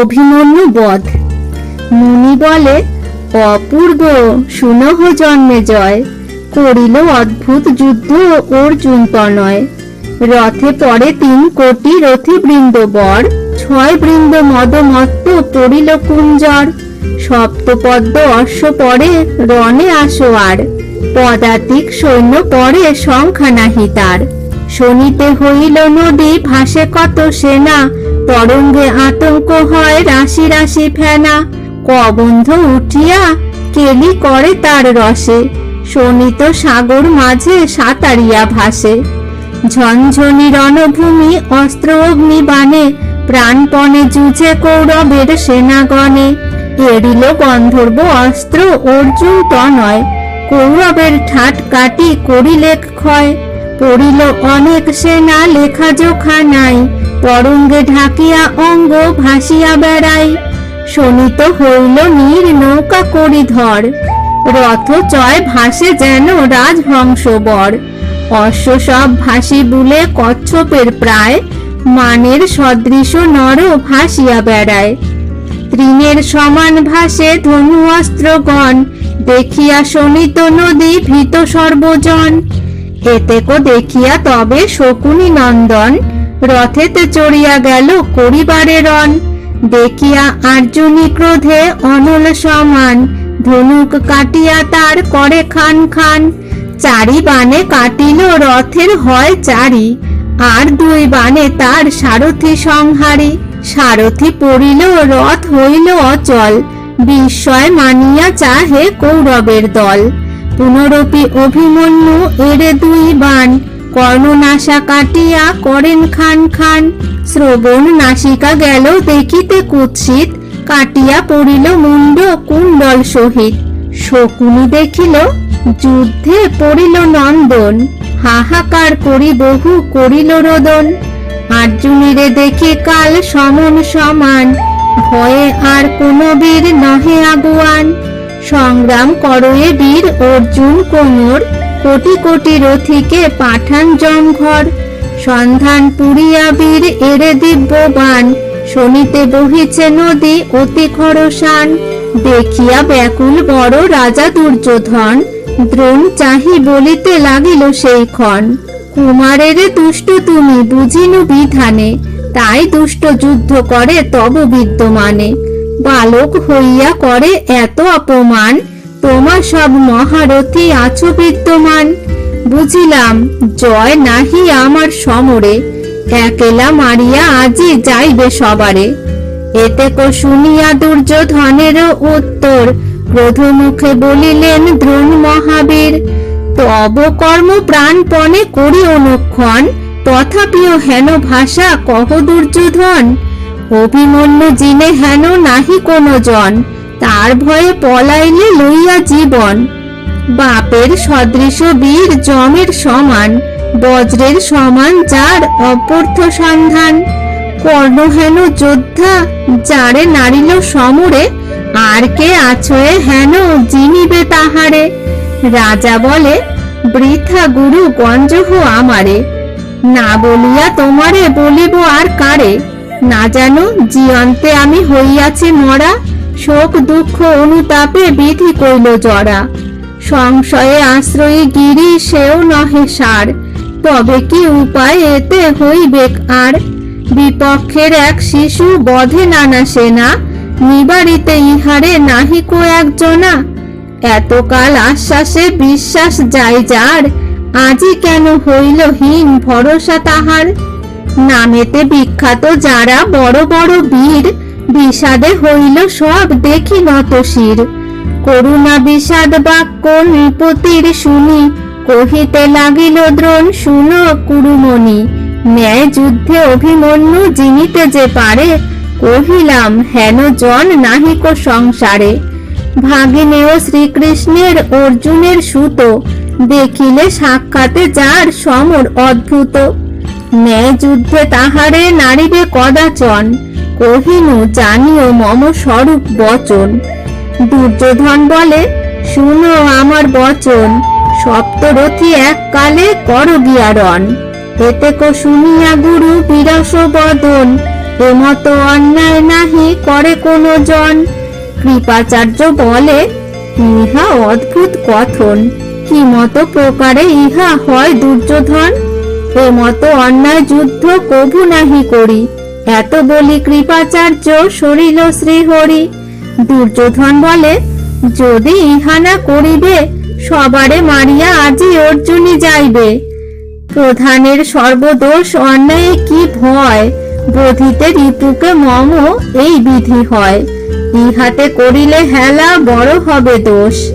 অভিমন্যু বধ। মুনি বলে, অপূর্ব, সুনহ জন্মে জয়। করিল অদ্ভুত যুদ্ধ অর্জুন তনয় রথে পড়ে তিন কোটি রথি বৃন্দ বর। ছয় বৃন্দ মদ মদমত্ত পড়িল কুঞ্জর। সপ্তপদ্ম অশ্ব পরে রণে আসো আর। পদাতিক সৈন্য পরে সংখ্যা নাহি তার। শনিতে হইল নদী, ভাসে কত সেনা। তরঙ্গে আতঙ্ক হয় রাশি রাশি ফেনা। কবন্ধ উঠিয়া কেলি করে তার রসে। শোনিত সাগর মাঝে সাঁতারিয়া ভাসে। ঝনঝনি রণভূমি, অস্ত্র অগ্নি বানে। প্রাণপণে যুঝে কৌরবের সেনাগণে। এড়িল গন্ধর্ব অস্ত্র অর্জুন তনয়। কৌরবের ঠাট কাটি করিলেক ক্ষয়। পড়িল অনেক সেনা লেখা জোখা নাই। তরঙ্গে ঢাকিয়া অঙ্গ ভাসিয়া বেড়াই। শোনিত হইল নীর নৌকা করি ধর রথ চয় ভাসে যেন রাজহংসবর অশ্ব সব ভাসি বুলে কচ্ছপের প্রায়। মানের সদৃশ নর ভাসিয়া বেড়ায়। তৃণের সমান ভাসে ধনু অস্ত্রগণ দেখিয়া শোনিত নদী ভীত সর্বজন। এতেকো দেখিয়া তবে শকুনি নন্দন রথেতে চড়িয়া গেল করিবারে রণ। দেখিয়া আর্জুনি ক্রোধে অনল সমান, ধনুক কাটিয়া তার করে খান খান। চারি বানে কাটিল রথের হয় চারি, আর দুই বানে তার সারথি সংহারি। সারথি পড়িল, রথ হইল অচল, বিস্ময় মানিয়া চাহে কৌরবের দল। পুনরপি অভিমন্যু এরে দুই বান কর্ণনাশা কাটিয়া করেন খান খান। শ্রবণ নাসিকা গেল দেখিতে কুৎসিত। কাটিয়া পড়িল মুন্ড কুণ্ডল সহিত। শকুনি দেখিল, যুদ্ধে পড়িল নন্দন। হাহাকার করি বহু করিল রোদন। আর্জুনিরে দেখে কাল সমন সমান। ভয়ে আর কোনো বীর নহে আগুয়ান। সংগ্রাম করয়ে বীর অর্জুন কোমর, কোটি কোটি রথিকে পাঠান জমঘর। সন্ধান পুরিয়া বীর এরে দিব্যবান শনিতে বহিছে নদী অতি খরসান। দেখিয়া ব্যাকুল বড় রাজা দুর্যোধন, দ্রোণ চাহি বলিতে লাগিল সেই ক্ষণ। কুমারেরে দুষ্ট তুমি বুঝিনু বিধানে, তাই দুষ্ট যুদ্ধ করে তব বিদ্যমানে। বালক হইয়া করে এত অপমান, তোমার সব মহারথী আছো বিদ্যমান বুঝিলাম, জয় নাহি আমার সমরে, একেলা মারিয়া আজি যাইবে সবারে। এতে কো শুনিয়া দুর্যোধনের উত্তর ক্রোধ মুখে বলিলেন দ্রোণ মহাবীর, তব কর্ম প্রাণপণে করি অনুক্ষণ তথাপিও হেন ভাষা কহ দুর্যোধন? অভিমন্যু জিনে হেন নাহি কোনো জন, তার ভয়ে পলাইলে লইয়া জীবন। বাপের সদৃশ বীর জমের সমান, বজ্রের সমান যার অপর্থ সন্ধান। কর্ণহেন যোদ্ধা, যারে নারিল সমরে, আর কে আছয়ে হেন জিনিবে তাহারে। রাজা বলে, বৃথা গুরু গঞ্জহ আমারে। না বলিয়া তোমারে বলিব আর কারে। না জানো জিয়ন্তে আমি হইয়াছি মরা, শোক, দুঃখ, অনুতাপে বিধি কইল জরা। সংশয়ে আশ্রয়ী গিরি সেও নহে সার, তবে কি উপায় এতে হইবেক আর? বিপক্ষের এক শিশু বধে নানা সেনা, নিবারিতে ইহারে নাহিকো একজনা? এতকাল আশ্বাসে বিশ্বাস যায় যার, আজি কেন হইল হীন ভরসা তাহার? নামেতে বিখ্যাত যারা বড় বড় বীর, বিষাদে হইল সব দেখি নত শির করুণা বিষাদ বাক্য নৃপতির শুনি, কহিতে লাগিল দ্রোণ, শুনো কুরুমণি। ন্যায় যুদ্ধে অভিমন্যু জিনিতে যে পারে, কহিলাম, হেন জন নাহিক সংসারে। ভাগিনেও শ্রীকৃষ্ণের অর্জুনের সুত, দেখিলে সাক্ষাতে যার সমর অদ্ভুত। ন্যায় যুদ্ধে তাহারে নারীবে কদাচন, কহিনু জানিও মম স্বরূপ বচন। দুর্যোধন বলে, শুনো আমার বচন, সপ্তরথী এককালে কর গিয়ারণ কো শুনিয়া গুরু বিরস বদন, এমত অন্যায় নাহি করে কোনো জন কৃপাচার্য বলে, ইহা অদ্ভুত কথন, কি মতো প্রকারে ইহা হয় দুর্যোধন? এ মতো অন্যায় যুদ্ধ কভু নাহি করি। এত বলি কৃপাচার্য সরিল শ্রীহরি। দুর্যোধন বলে, যদি ইহা না করিবে, সবারে মারিয়া আজি অর্জুনই যাইবে। প্রধানের সর্বদোষ অন্যায় কি ভয়? বোধিতে ঋতুকে মম এই বিধি হয়। ইহাতে করিলে হেলা বড় হবে দোষ।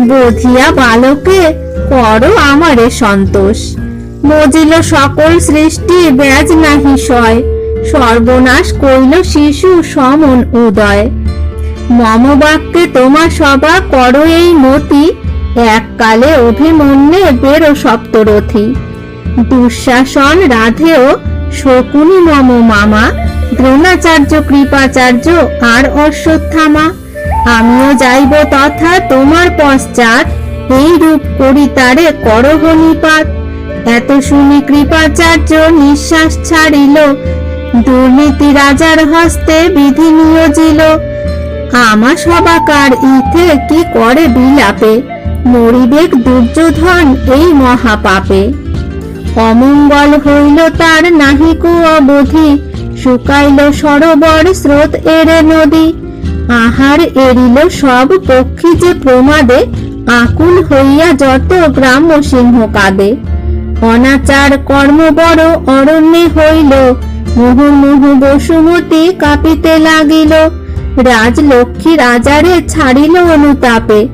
বোধিয়া বালকে করো আমারে সন্তোষ। মজিল সকল সৃষ্টি ব্যাজ নাহি সয়। সর্বনাশ কইল শিশু সমন উদয়। মম বাক্যে তোমার সভা করো এই মতি। এককালে অভিমন্যে বেরো সপ্তরথী। দুঃশাসন রাধেও শকুনি মম মামা। দ্রোণাচার্য, কৃপাচার্য আর অশ্বত্থামা। আমিও যাইব তথা তোমার পশ্চাৎ। এই রূপ করি তারে করহ এত শুনি কৃপাচার্য নিঃশ্বাস ছাড়িল। দুর্নীতি রাজার হস্তে বিধি নিয়োজিল। আমা সবাকার ইথে কি করে বিলাপে? মরিবেক দুর্যোধন এই মহাপাপে। অমঙ্গল হইল তার নাহিকো অবধি। শুকাইল সরোবর স্রোত এরে নদী। আহার এরিল সব পক্ষী যে প্রমাদে। আকুল হইয়া যত গ্রাম্য সিংহ কাঁদে। অনাচার কর্ম বড় অরণ্যে হইল। মুহুর্মুহু বসুমতী কাঁপিতে লাগিল। রাজলক্ষ্মী রাজারে ছাড়িল অনুতাপে।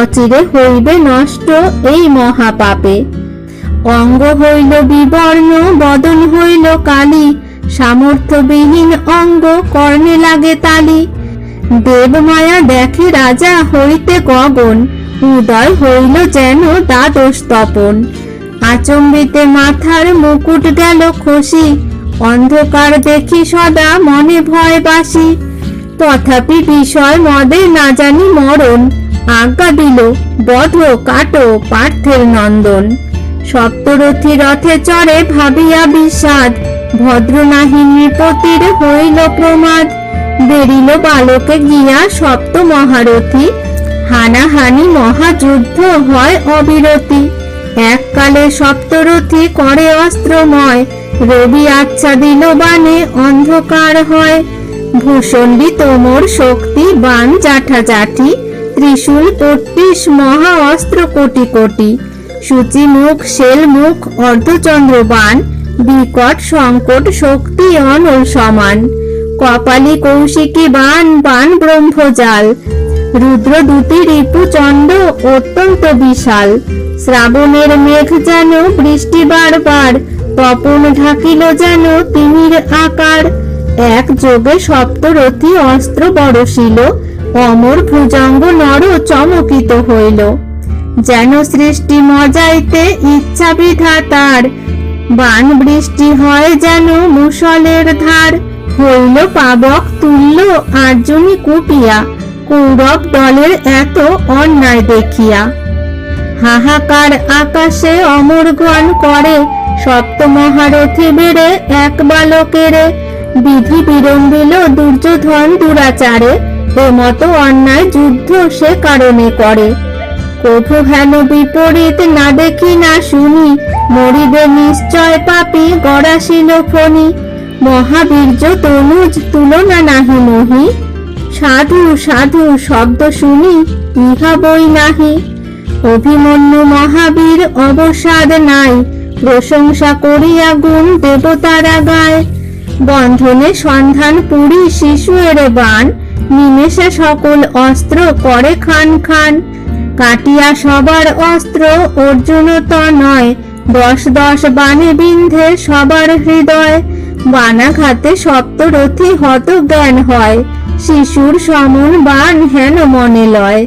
অচিরে হইবে নষ্ট এই মহাপাপে। অঙ্গ হইল বিবর্ণ, বদন হইল কালী। সামর্থ্যবিহীন অঙ্গ কর্ণে লাগে তালি। দেবমায়া দেখে রাজা হইতে গগন। উদয় হইল যেন দ্বাদশ তপন। আচম্বিতে মাথার মুকুট গেল খসি অন্ধকার দেখি সদা মনে ভয় বাসি। তথাপি বিষয় মদে না জানি মরণ। আজ্ঞা দিল, বধ কাটো পার্থের নন্দন। সপ্তরথী রথে চড়ে ভাবিয়া বিষাদ। ভদ্র নৃপতির হইল প্রমাদ। বেরিল বালকে গিয়া সপ্ত মহারথী হানাহানি মহাযুদ্ধ হয় অবিরতি। এককালে সপ্তরথী করে অস্ত্রময়। রবি আচ্ছা দিল বানে অন্ধকার হয়। ভূষণ্ডী তোমর শক্তি বান জাঠা জাঠি ত্রিশূল পট্টিস মহা অস্ত্র কোটি কোটি। সূচি মুখ শেল মুখ অর্ধচন্দ্র বান বিকট সংকট শক্তি অনল সমান। কপালি কৌশিকী বান বান ব্রহ্মজাল। রুদ্র দুটি রিপু চন্ড অত্যন্ত বিশাল। শ্রাবণের মেঘ যেন বৃষ্টি বারবার, তপন ঢাকিল যেন তিমির আকার। এক যোগে সপ্তরথী অস্ত্র বরশিল অমর ভুজঙ্গ নর চমকিত হইল। যেন সৃষ্টি মজাইতে ইচ্ছা বিধাতার বান বৃষ্টি হয় যেন মুসলের ধার। হইল পাবক তুল্য আর্জুনি কুপিয়া, কৌরব দলের এত অন্যায় দেখিয়া। হাহাকার আকাশে অমরগণ করে। সপ্ত মহারথী বেড়ে এক বালকেরে। বিধি বিড়ম্বিল দুর্যোধন দুরাচারে। এ মতো অন্যায় যুদ্ধ সে কারণে করে। কভু হেন বিপরীত না দেখি না শুনি। মরিবে নিশ্চয় পাপি গড়াশিল ফণি। মহাবীর্য তনুজ তুলনা নাহি মহি। সাধু সাধু শব্দ শুনি, ইহা বই নাহি। অভিমন্যু মহাবীর অবসাদ নাই। প্রশংসা করিয়া গুণ দেবতারা গায়। বন্ধনে সন্ধান পুরী শিশু এরে বান নিমেষে সকল অস্ত্র করে খান খান। কাটিয়া সবার অস্ত্র অর্জুন তো নয়। দশ দশ বানে বিন্ধে সবার হৃদয়। বানাঘাতে সপ্তরথী হত জ্ঞান হয়। শিশুর সমন বান হেন মনে লয়।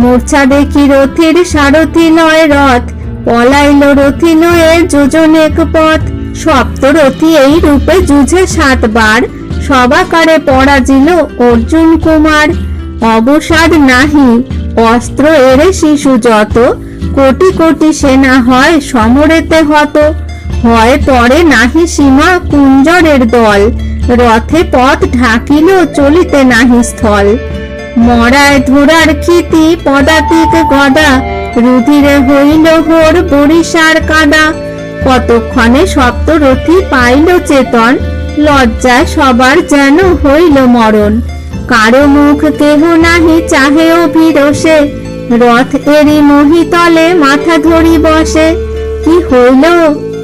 মূর্ছা দেখি রথির সারথি নয় রথ, পলাইল রথি লয়ে যোজনেক পথ। সপ্তরথী এই রূপে যুঝে সাতবার, সবাকারে পরাজিল অর্জুন কুমার। অবসাদ নাহি, অস্ত্র এরে শিশু যত, কোটি কোটি সেনা হয় সমরেতে হত। হয় পরে নাহি সীমা কুঞ্জরের দল, রথে পথ ঢাকিল চলিতে নাহি স্থল। মরায় ধরার খিতি পদাতিক গদা, রুধিরে হইল হোর বরিশার কাদা। কতক্ষণে সপ্তরথী পাইল চেতন, লজ্জায় সবার যেন হইল মরণ। কারও মুখ কেহ নাহি চাহে অভিরসে রথ এরি মহিতলে মাথা ধরি বসে। কি হইল,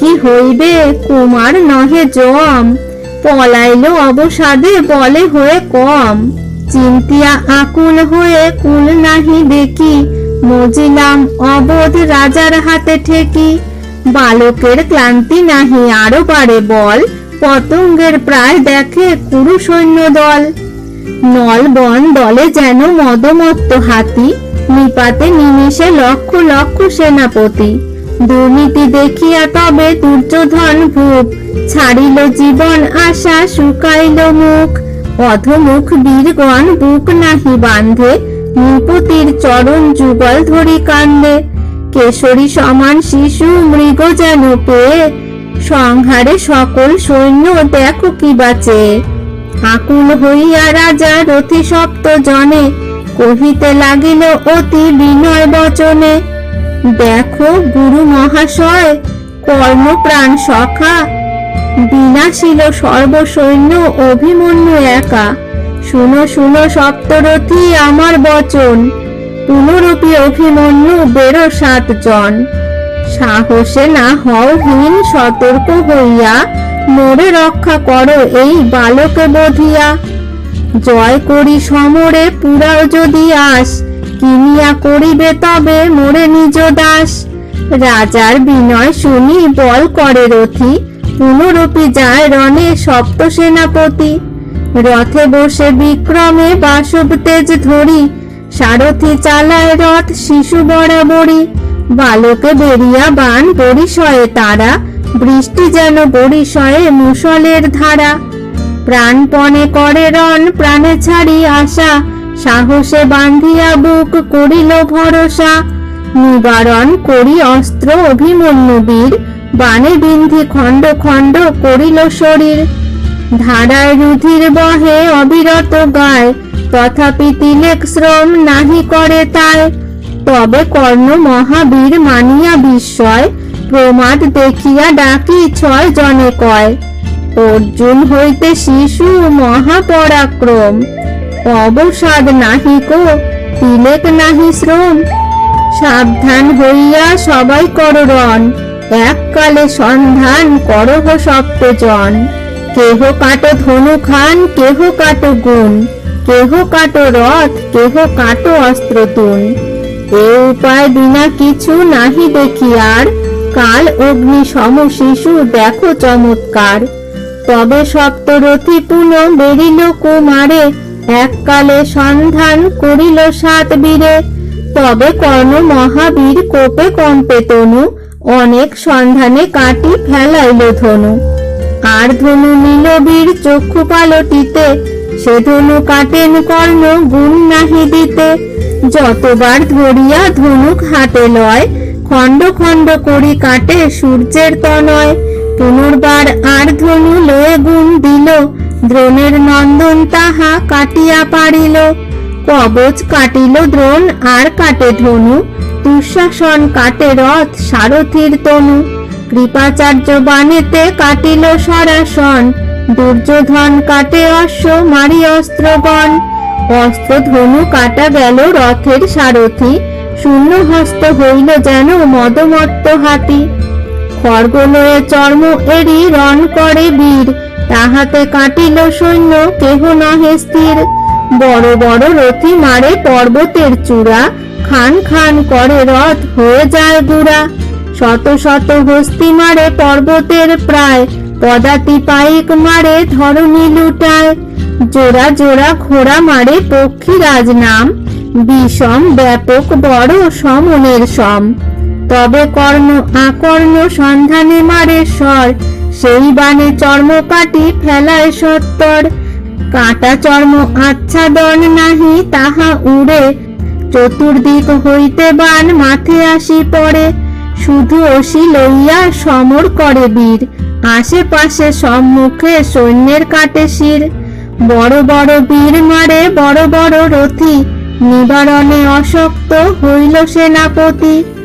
কি হইবে, কুমার নহে জম পলাইল অবসাদে বলে হয়ে কম। চিন্তিয়া আকুল হয়ে কুল নাহি দেখি। মজিলাম অবোধ রাজার হাতে ঠেকি। বালকের ক্লান্তি নাহি আরও পারে বল। পতঙ্গের প্রায় দেখে কুরু সৈন্য দল। নল বন দলে যেন মদমত্ত হাতি। নিপাতে নিমিষে লক্ষ লক্ষ সেনাপতি। দুর্নীতি দেখিয়া তবে দুর্যোধন ভূপ। ছাড়িল জীবন আশা, শুকাইল মুখ। অধমুখ বীরগণ বুক নাহি বান্ধে নৃপতির চরণ যুগল ধরি কান্দে। কেশরী সমান শিশু মৃগ যেন পেয়ে, সংহারে সকল সৈন্য দেখো কি বাঁচে। আকুল হইয়া রাজা রথি সপ্ত জনে, কহিতে লাগিল অতি বিনয় বচনে, দেখো গুরু মহাশয়, কর্মপ্রাণ সখা বিনাশীল সর্বসৈন্য অভিমন্যু একা। শুনো শুনো সপ্তরথী আমার বচন। পুনরূপী অভিমন্যু বেরো সাতজন। সাহসে না হও হীন সতর্ক হইয়া, মোরে রক্ষা করো এই বালকে বধিয়া। জয় করি সমরে, পুরাও যদি আস, কিনিয়া করিবে তবে মোরে নিজ দাস। রাজার বিনয় শুনি বল করে রথি পুনরূপী যায় রণে সপ্ত সেনাপতি। রথে বসে বিক্রমে বাসব তেজ ধরি, সারথি চালায় রথ শিশু বরাবরই বালকে বেরিয়া বান বরিশয়ে তারা, বৃষ্টি যেন বরিশয়ে মুসলের ধারা। প্রাণপণে করে রণ, প্রাণে ছাড়ি আশা, সাহসে বান্ধিয়া বুক করিল ভরসা। নিবারণ করি অস্ত্র অভিমন্যু বীর বানে বিন্ধি খণ্ড খণ্ড করিল শরীর। ধারায় রুধির বহে অবিরত গায়, তথাপি তিলেক শ্রম নাহি করে তাই। তবে কর্ণ মহাবীর মানিয়া বিস্ময়, প্রমাদ দেখিয়া ডাকি ছয় জনে কয়, অর্জুন হইতে শিশু মহাপরাক্রম, অবসাদ নাহি কো, তিলেক নাহি শ্রম। সাবধান হইয়া সবাই কররণ এককালে সন্ধান করহ সপ্তজন। কেহ কাটো ধনু খান, কেহ কাটো গুণ। কেহ কাটো রথ, কেহ কাটো অস্ত্র তুন এ উপায় বিনা কিছু নাহি দেখি আর কাল অগ্নি সম শিশু, দেখো চমৎকার। তবে সপ্তরথী পুন বেরিল কুমারে। এককালে সন্ধান করিল সাত বীরে। তবে কর্ণ মহাবীর কোপে কম্পে তনু। অনেক সন্ধানে কাটি ফেলাইল ধনু। আর ধনু নিল বীর চক্ষু পালটিতে, সে ধনু কাটেন কর্ণ গুণ নাহি দিতে। যতবার ধরিয়া ধনুক হাতে লয়, খণ্ড খণ্ড করি কাটে সূর্যের তনয়। পুনর্বার আর ধনু লয়ে গুণ দিল, দ্রোণের নন্দন তাহা কাটিয়া পারিল। কবচ কাটিল দ্রোণ, আর কাটে ধনু দুঃশাসন কাটে রথ সারথীর তনু। কৃপাচার্য বানেতে কাটিল সরাসন। দুর্যোধন কাটে অশ্ব, মারি অস্ত্রগণ। অস্ত্র ধনু কাটা গেল রথের সারথি। শূন্য হস্ত হইল যেন মদমত্ত হাতি। খড়গ লয়ে চর্ম এরি রণ করে বীর। তাহাতে কাটিল সৈন্য, কেহ নহে স্থির। বড় বড় রথি মারে পর্বতের চূড়া। খান খান করে রথ হয়ে যায় গুড়া শত শত হস্তি মারে পর্বতের প্রায়। পদাতি পাইক মারে ধরণী লুটায়। জোড়া জোড়া ঘোড়া মারে পক্ষীরাজ নাম। বিষম, ব্যাপক, বড়, সমনের সম। তবে কর্ণ আকর্ণ সন্ধানে মারে স্বর। সেই বানে চর্ম কাটি ফেলায় সত্তর। কাটা চর্ম আচ্ছাদন নাহি, তাহা উড়ে চতুর্দিক হইতে বান মাথে আসি পড়ে। শুধু অসি লইয়া সমর করে বীর। আশেপাশে সম্মুখে সৈন্যের কাটে শির। বড় বড় বীর মারে বড় বড় রথি। নিবারণে অশক্ত হইল সেনাপতি।